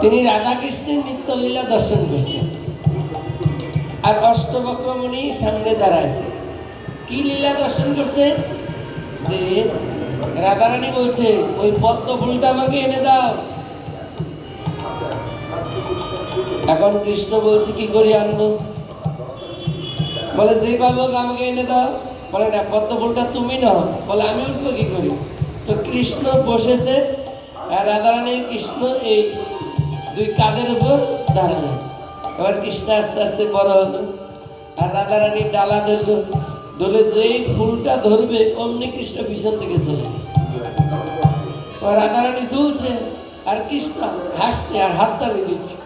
তিনি রাধাকৃষ্ণের নিত্যলীলা দর্শন করছেন। আর অষ্টবক্রমণি সামনে দাঁড়াইছে। কি লীলা দর্শন করছে? যে রাধারানী বলছে, ওই পদ্ম ফুলটা আমাকে এনে দাও। এখন কৃষ্ণ বলছে, কি করে আনব? বলে যে বাবু আমাকে এনে দাও। বলে, না, পদ্ম ফুলটা তুমি নাও। বলে, আমি উঠবো কি করি? তো কৃষ্ণ বসেছে। রাধারানী, কৃষ্ণ এই দুই কাঁধের উপর দাঁড়ালেন এবার কৃষ্ণ আস্তে আস্তে বড় হলো। আর রাধারানী ডালা ধরলো। ধরে যেই ফুলটা ধরবে, অমনি কৃষ্ণ পিছন থেকে চলে গেছে। রাধারানী চলছে আর কৃষ্ণ হাসছে আর হাততালি দিচ্ছে।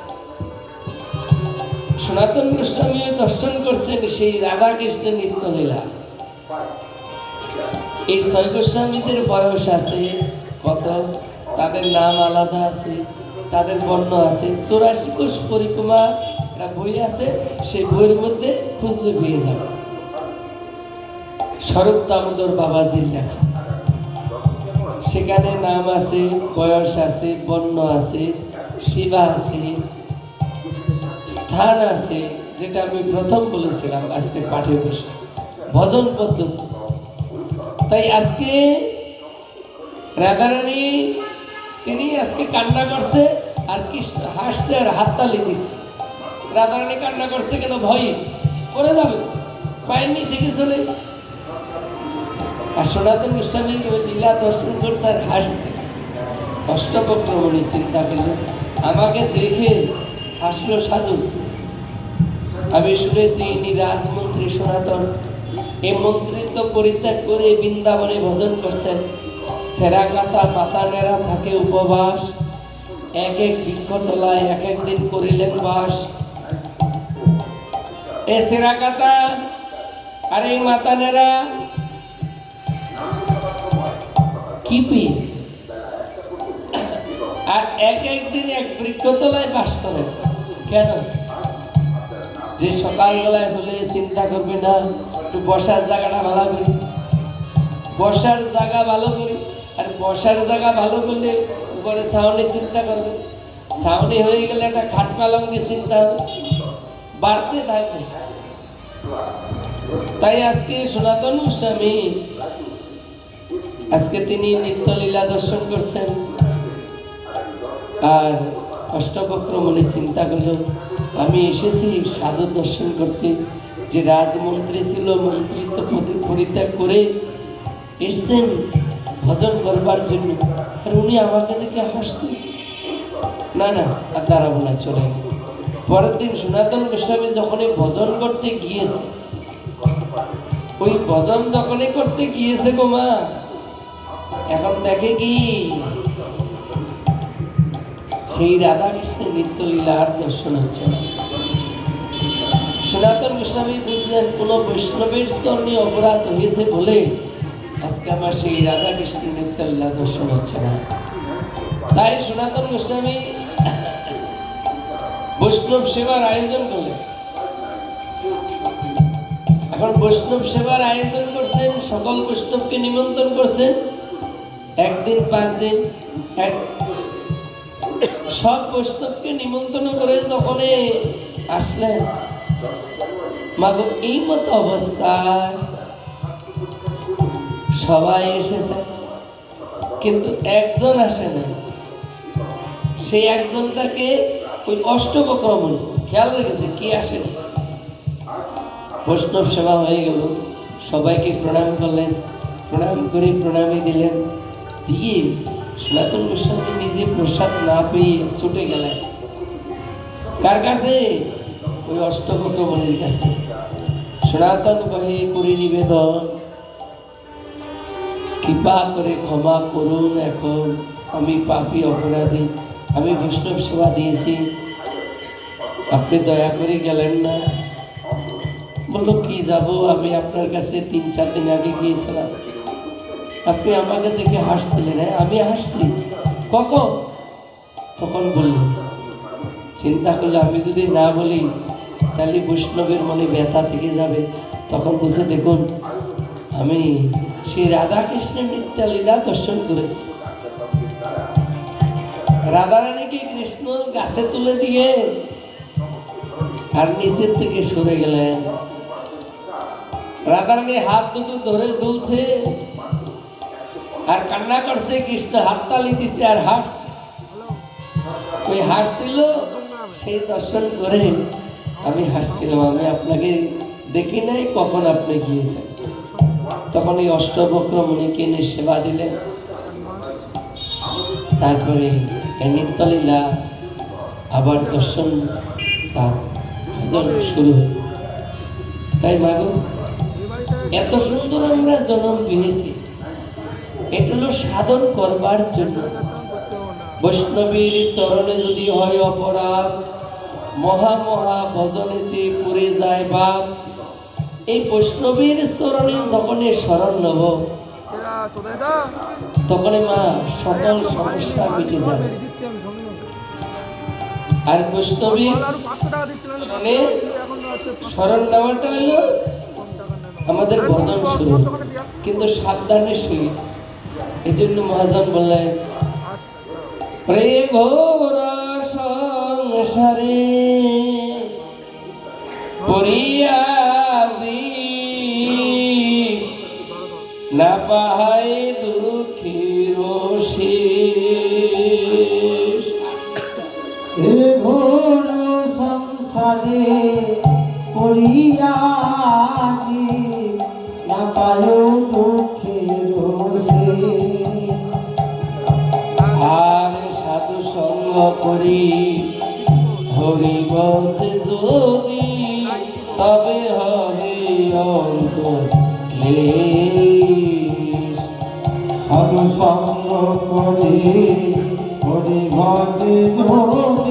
সনাতন গোস্বামীও দর্শন করছেন সেই রাধা কৃষ্ণের নিত্যলীলা এই ছয় গোস্বামীদের বয়স আছে কত? তাদের নাম আলাদা আছে। তাদের বর্ণ আছে। চৌরাশি কোষ পরিক্রমা একটা বই আছে, সেই বইয়ের মধ্যে খুঁজলে পেয়ে যাবে। স্বরূপ দামোদর বাবাজির লেখা। সেখানে নাম আছে, বয়স আছে, বর্ণ আছে, শিবা আছে, স্থান আছে, যেটা আমি প্রথম বলেছিলাম আজকে পাঠে বসে ভজন পদ্ধতি। তাই আজকে রাধারানী তিনি আজকে কান্না করছে আর কৃষ্ণ হাসছে আর হাততালি দিচ্ছে। রাধারানী কান্না করছে কেন ভয়ে? পড়ে যাবে পায়ের নিচে কিছু নেই। আর সনাতন গোস্বামী ওই লীলা দর্শন করছে আর হাসছে। অষ্টবক্রমণি চিন্তা করল, আমাকে দেখে হাসলো সাধু। আমি শুনেছি ইনি রাজমন্ত্রী সনাতন। এই মন্ত্রিত্ব পরিত্যাগ করে বৃন্দাবনে ভজন করছেন। সেরা মাথা নেড়া থাকে উপবাস। এক এক বৃক্ষতলায় এক এক দিন করিলেন বাস। এ সেরা কাতা আর এই মাথা নেড়া কি পেয়েছে আর এক একদিন এক বৃক্ষতলায় বাস করেন। কেন? যে সকালবেলায় হলে চিন্তা করবে না, একটু বসার জায়গাটা ভালো করি। বসার জায়গা ভালো করি। আর বসার জায়গা ভালো করলে উপরে সাউন্ডে চিন্তা করবে। সাউন্ডে হয়ে গেলে একটা খাট পালঙ্গে চিন্তা হবে। বাড়তে থাকবে তাই আজকে সনাতন গোস্বামী, আজকে তিনি নিত্যলীলা দর্শন করছেন। আর অষ্টবক্রমণে চিন্তা করল, আমি এসেছি সাধু দর্শন করতে। যে রাজমন্ত্রী ছিল, মন্ত্রিত্ব পরি- পরিত্যাগ করে এসছেন। ভজন করবার জন্য আর উনি আমাকে দেখে হাসছেন না না, আর দাঁড়াবো না, চলে গেল। পরের দিন সনাতন গোস্বামী যখনই ভজন করতে গিয়েছে, ওই ভজন যখনই করতে গিয়েছে গো মা, এখন দেখে কি সেই রাধাকৃষ্ণের নিত্যলীলার দর্শন হচ্ছে। সনাতন গোস্বামী বুঝলেন, কোন বৈষ্ণবের স্তরণে অপরাধ হয়েছে বলে আজকে আমার সেই রাধাকৃষ্ণের নিত্যলীলা দর্শন হচ্ছে না। তাই সনাতন গোস্বামী বৈষ্ণব সেবার আয়োজন করলেন। এখন বৈষ্ণব সেবার আয়োজন করছেন, সকল বৈষ্ণবকে নিমন্ত্রণ করছেন। একদিন, পাঁচ দিন, এক সব বৈষ্ণবকে নিমন্ত্রণ করে যখন আসলেন, মাগো, এই মতো অবস্থায় সবাই এসেছে, কিন্তু একজন আসে না সেই একজনটাকে ওই অষ্টবক্রমণ খেয়াল রেখেছে কি আসেনি বৈষ্ণব সেবা হয়ে গেল, সবাইকে প্রণাম করলেন, প্রণাম করে প্রণামী দিলেন, দিয়ে সনাতন গোস্বামী নিজে প্রসাদ না পেয়ে ছুটে গেলেন। কার কাছে? ওই অষ্টবক্রমণের কাছে। সনাতন কহে করি নিবেদন কৃপা করে ক্ষমা করুন এখন। আমি পাপি অপরাধী। আমি বৈষ্ণব সেবা দিয়েছি। আপনি দয়া করে গেলেন না। বলল, কি যাব? আমি আপনার কাছে তিন, চার দিন আগে গিয়েছিলাম। আপনি আমাকে দেখে হাসছিলেন হ্যাঁ? আমি হাসছি। কখন? তখন বললেন চিন্তা করলে আমি যদি না বলি, তাহলে বৈষ্ণবের মনে ব্যথা থেকে যাবে। তখন বলছে, দেখুন, আমি সেই রাধাকৃষ্ণের নিত্যলীলা দর্শন করেছি। রাধারানীকে কৃষ্ণ গাছে তুলে দিয়ে আর নিচের থেকে সরে গেলেন। রাধারানী হাত দুটো ধরে ঝুলছে আর কান্না করছে, কৃষ্ণ হাততালি দিছে আর হাস ওই হাসছিল সেই দর্শন করে, আমি হাসছিলাম, আমি আপনাকে দেখি নাই, কখন আপনি গিয়েছেন? তখন এই অষ্টবক্র মুনিকে এনে সেবা দিলেন। তারপরে নিত্যলীলা আবার দর্শন তার ভজন শুরু হল। তাই মাগো এত সুন্দর আমরা জন্ম পেয়েছি। এটা হলো সাধন করবার জন্য। বৈষ্ণবীর চরণে যদি হয় অপরাধ, মহা মহা ভজনেতে করে যায় বাদ এই বৈষ্ণবীর চরণে যখনই শরণ নেব, তখনই মা সকল সমস্যা মিটে যাবে। আর বৈষ্ণবীর চরণে শরণ নেওয়াটা হলো আমাদের ভজন শুরু, কিন্তু সাবধানে শুই এই জন্য মহাজন বললেন, প্রে ঘোর সংসারে পরিয়াজি না পাহাই দুঃখীর শেষ এ ঘোর সংসারে পড়িয়াছি না পায় দুঃখের আর সাধু সঙ্গ করি হরি বলছে যদি, তবে হবে অন্ত ক্লেশ। সাধু সঙ্গ করে হরি ভজে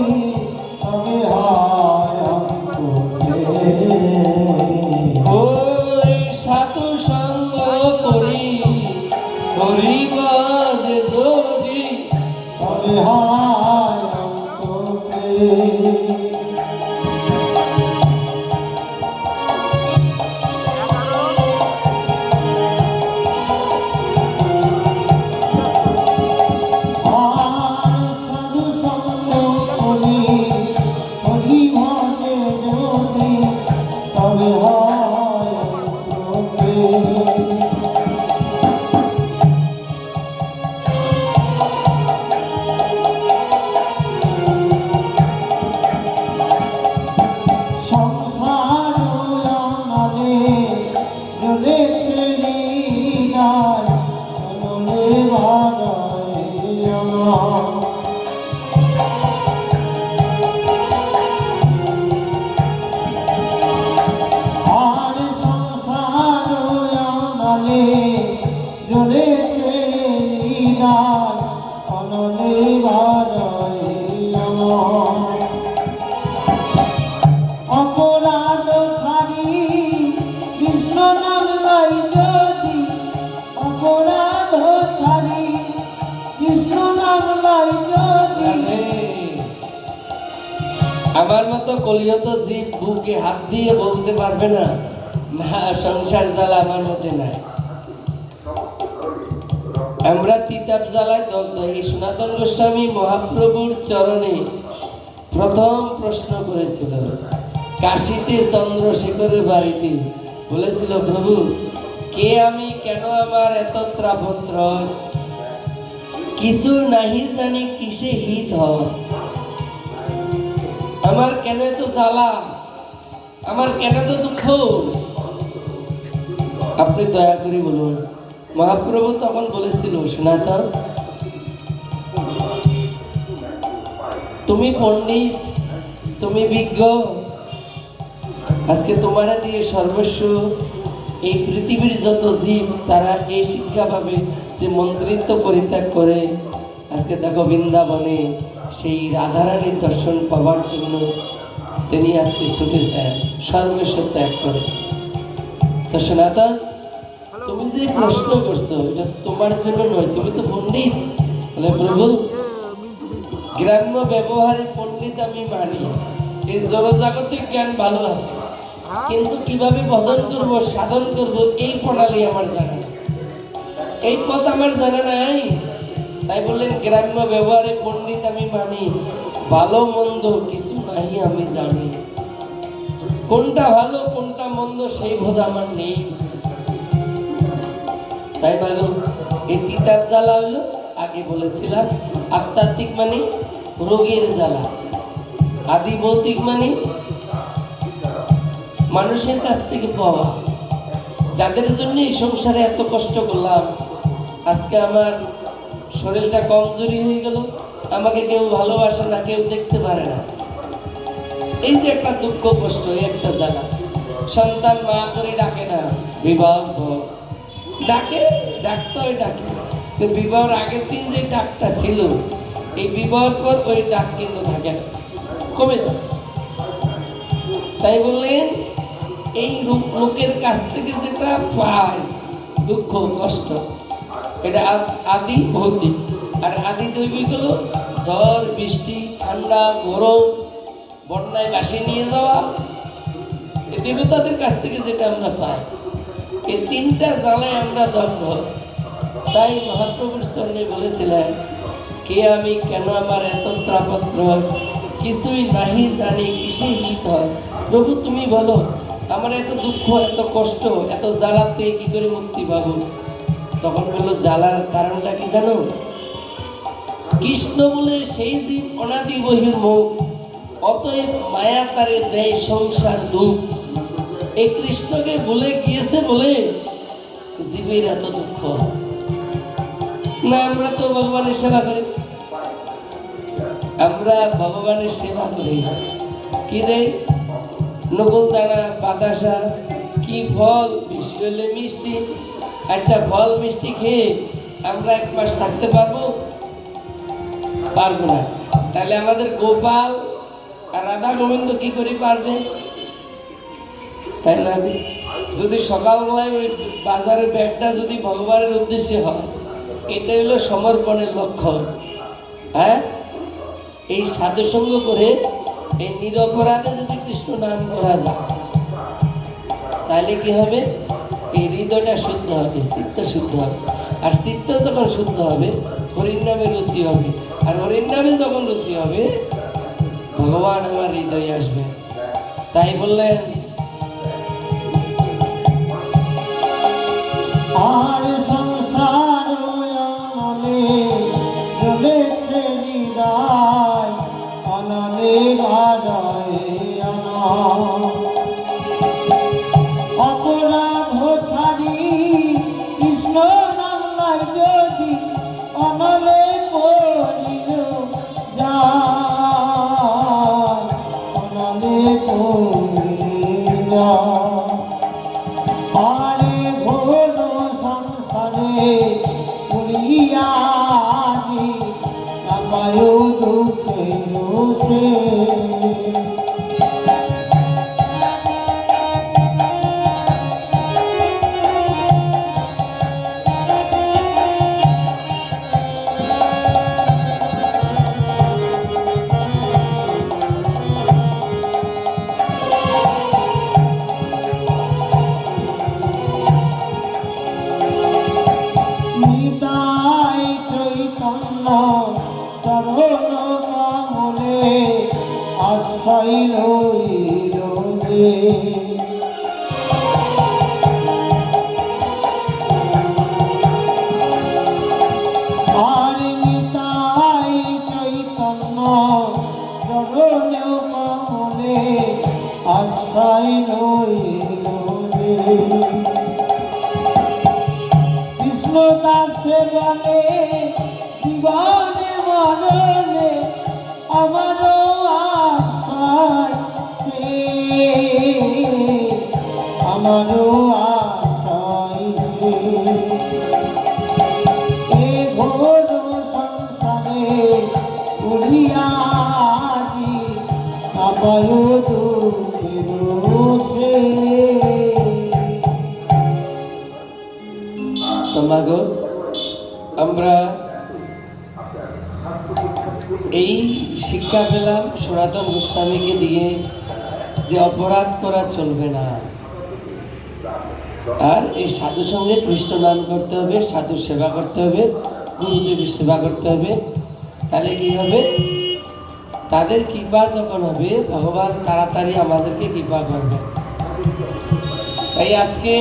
আমার মতো কলিহত জীব বুকে হাত দিয়ে বলতে পারবে না না, সংসার জ্বালা আমার মধ্যে নাই। আমরা তিতাব জ্বালায় দগ্ধ সনাতন গোস্বামী মহাপ্রভুর চরণে প্রথম প্রশ্ন করেছিল, কাশিতে চন্দ্রশেখরের বাড়িতে? বলেছিল, প্রভু, কে আমি, কেন আমার এত ত্রাপত্র? কিছু নাহি জানি কিসে হিত হয়। আমার কেন তো জ্বালা? আমার কেন তো দুঃখ? আপনি দয়া করে বলুন, মহাপ্রভু তখন বলেছিল, সনাতন, তুমি পণ্ডিত, তুমি বিজ্ঞ। আজকে তোমারা দিয়ে সর্বস্ব, এই পৃথিবীর যত জীব, তারা এই শিক্ষা পাবে যে মন্ত্রিত্ব পরিত্যাগ করে আজকে দেখো বৃন্দাবনে সেই রাধারানীর দর্শন পাওয়ার জন্য তিনি আজকে ছুটেছেন সর্বস্ব ত্যাগ করে। তো সনাতন তুমি যে প্রশ্ন করছ এটা তোমার জন্য নয় তুমি তো পণ্ডিত। বলে প্রভু গ্রাম্য ব্যবহারে পণ্ডিত আমি মানি। এই জনজাগতিক জ্ঞান ভালো আছে। কিন্তু কীভাবে ভজন করব সাধন করব এই প্রণালী আমার জানা নেই। এই পথ আমার জানা নাই। তাই বললেন, গ্রাম্য ব্যবহারে পণ্ডিত আমি মানি, ভালো মন্দ কিছু নাহি আমি জানি। কোনটা ভালো, কোনটা মন্দ সেই বোধ আমার নেই। তাই বলো এই তিতার জ্বালা হলো আগে বলেছিলাম আত্মাত্মিক মানে রোগের জ্বালা। আদি ভৌতিক মানে মানুষের কাছ থেকে পাওয়া। যাদের জন্য এই সংসারে এত কষ্ট করলাম, আজকে আমার শরীরটা কমজোরি হয়ে গেল। আমাকে কেউ ভালোবাসে না, কেউ দেখতে পারে না। এই যে একটা দুঃখ কষ্ট, এই একটা জ্বালা সন্তান মা করে ডাকে না, বিবাহ। ডাকে ডাকতে হয় ডাকে বিবাহের আগের দিন যে ডাকটা ছিল, এই বিবাহের পর ওই ডাক কিন্তু থাকে না। কমে যায়। তাই বললেন, এই লোকের কাছ থেকে যেটা পায়, দুঃখ, কষ্ট এটা আদি ভৌতিক। আর আদি দৈবিক হলো ঝড়, বৃষ্টি, ঠান্ডা, গরম, বন্যায় বাসি নিয়ে যাওয়া। এই দেবতাদের কাছ থেকে যেটা আমরা পাই। এই তিনটা জ্বালায় আমরা দগ্ধ তাই মহাপ্রভুর চরণে বলেছিলেন, কে আমি, কেন আমার এত ত্রাপত্র? কিছুই নাহি জানি কিসে হিত হয়। প্রভু, তুমি বলো, আমার এত দুঃখ, এত কষ্ট, এত জ্বালাতে কি করে মুক্তি পাবো? তখন বলল, জ্বালার কারণটা কি জানো? কৃষ্ণ বলে সেই জীব অনাদি বহির মুখ অতএব মায়া তারে দেয় সংসার দুঃখ। এই কৃষ্ণকে ভুলে গিয়েছে বলে জীবের এত দুঃখ। না, আমরা তো ভগবানের সেবা করি। আমরা ভগবানের সেবা করি। কি দেয় নকুল দানা, বাতাসা, কি ফল? বৃষ্টি হলে মিষ্টি। আচ্ছা ফল মিষ্টি খেয়ে আমরা এক মাস থাকতে পারব? পারব না। তাহলে আমাদের গোপাল আর রাধা গোবিন্দ কি করে পারবে? তাই না যদি সকালবেলায় ওই বাজারের ব্যাগটা যদি ভগবানের উদ্দেশ্যে হয় এটা হলো সমর্পণের লক্ষণ। হ্যাঁ? এই সাধুসঙ্গ করে, এই নিরপরাধে যদি কৃষ্ণ নাম করা যায়, তাহলে কি হবে? এই হৃদয়টা শুদ্ধ হবে, চিত্ত শুদ্ধ হবে। আর চিত্ত যখন শুদ্ধ হবে, হরির নামে রুচি হবে। আর হরির নামে যখন রুচি হবে, ভগবান আমার হৃদয়ে আসবে। তাই বললেন, আর সংসার জ্বলেছে হৃদয় অনলে হৃদয়ে অনল। চরণ কমলে আশ্রয় লইল রে আশ্রয় কৃষ্ণ দাসে বলে আমরা এই শিক্ষা পেলাম সনাতন গোস্বামীকে দিয়ে যে অপরাধ করা চলবে না। আর এই সাধু সঙ্গে কৃষ্ণ নাম করতে হবে সাধু সেবা করতে হবে, গুরুদেবের সেবা করতে হবে। তাহলে কি হবে? তাদের কৃপা যখন হবে, ভগবান তাড়াতাড়ি আমাদেরকে কৃপা করবে তাই আজকে